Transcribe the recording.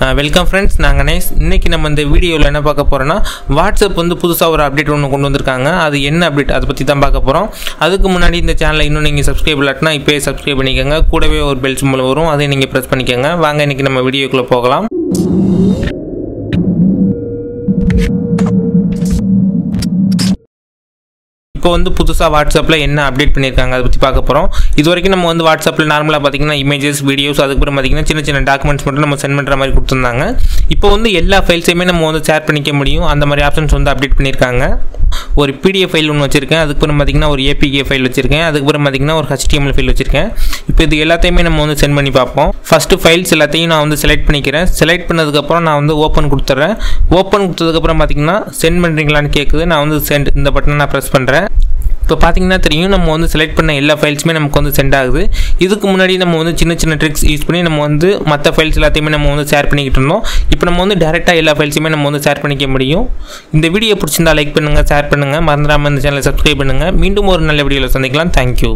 Welcome friends நாங்கள் nice இன்றைக்கி நம்ம இந்த வீடியோவில் என்ன பார்க்க போகிறோன்னா வாட்ஸ்அப் வந்து புதுசாக ஒரு அப்டேட் ஒன்று கொண்டு வந்திருக்காங்க. அது என்ன அப்டேட் அதை பற்றி தான் பார்க்க போகிறோம் அதுக்கு முன்னாடி இந்த சேனலை இன்னும் நீங்கள் சப்ஸ்கிரைப் இல்லாட்டினா இப்போயே சப்ஸ்கிரைப் பண்ணிக்கோங்க. கூடவே ஒரு பெல் சிம்பிள் வரும். அதையும் நீங்கள் ப்ரெஸ் பண்ணிக்கோங்க. வாங்க இன்றைக்கி நம்ம வீடியோக்குள்ளே போகலாம். இப்போ வந்து புதுசாக வாட்ஸ்அப்பில் என்ன அப்டேட் பண்ணியிருக்காங்க அதை பற்றி பார்க்க போகிறோம் இது வரைக்கும் நம்ம வந்து வாட்ஸ்அப்பில் நார்மலாக பார்த்தீங்கன்னா இமேஜஸ் வீடியோஸ் அதுக்கப்புறம் பார்த்தீங்கன்னா சின்ன சின்ன டாக்குமெண்ட்ஸ் மட்டும் நம்ம சென்ட் பண்ணுற மாதிரி கொடுத்துருந்தாங்க. இப்போ வந்து எல்லா ஃபைல்ஸையுமே நம்ம வந்து ஷேர் பண்ணிக்க முடியும். அந்த மாதிரி ஆப்ஷன்ஸ் வந்து அப்டேட் பண்ணியிருக்காங்க. ஒரு பிடிஎஃப் ஃபைல் ஒன்று வச்சுருக்கேன். அதுக்கப்புறம் பார்த்திங்கன்னா ஒரு ஏபிகே ஃபைல் வச்சுருக்கேன். அதுக்கப்புறம் பார்த்திங்கன்னா ஒரு ஹெச்டிஎம்எல் ஃபைல் வச்சுருக்கேன். இப்போ இது எல்லாத்தையுமே நம்ம வந்து சென்ட் பண்ணி பார்ப்போம். ஃபஸ்ட்டு ஃபைல்ஸ் எல்லாத்தையும் நான் வந்து செலக்ட் பண்ணிக்கிறேன். செலக்ட் பண்ணதுக்கப்புறம் நான் வந்து ஓப்பன் கொடுத்துட்றேன் ஓப்பன் கொடுத்ததுக்கப்புறம் பார்த்திங்கன்னா சென்ட் பண்ணுறீங்களான்னு கேட்குது நான் வந்து சென்ட் இந்த பட்டனை நான் ப்ரெஸ் பண்ணுறேன் இப்போ பார்த்தீங்கன்னா தெரியும் நம்ம வந்து செலக்ட் பண்ண எல்லா ஃபைல்ஸுமே நமக்கு வந்து சென்ட் ஆகுது. இதுக்கு முன்னாடி நம்ம வந்து சின்ன சின்ன ட்ரிக்ஸ் யூஸ் பண்ணி நம்ம வந்து மற்ற ஃபைல்ஸ் எல்லாத்தையுமே நம்ம வந்து ஷேர் பண்ணிக்கிட்டு இருந்தோம். இப்போ நம்ம வந்து டேரெக்டாக எல்லா ஃபைல்ஸுமே நம்ம வந்து ஷேர் பண்ணிக்க முடியும். இந்த வீடியோ பிடிச்சிருந்தா லைக் பண்ணுங்கள் ஷேர் பண்ணுங்கள் மறந்துடாமல் இந்த சேனலை சப்ஸ்கிரைப் பண்ணுங்கள் மீண்டும் ஒரு நல்ல வீடியோவில் சந்திக்கலாம். தேங்க்யூ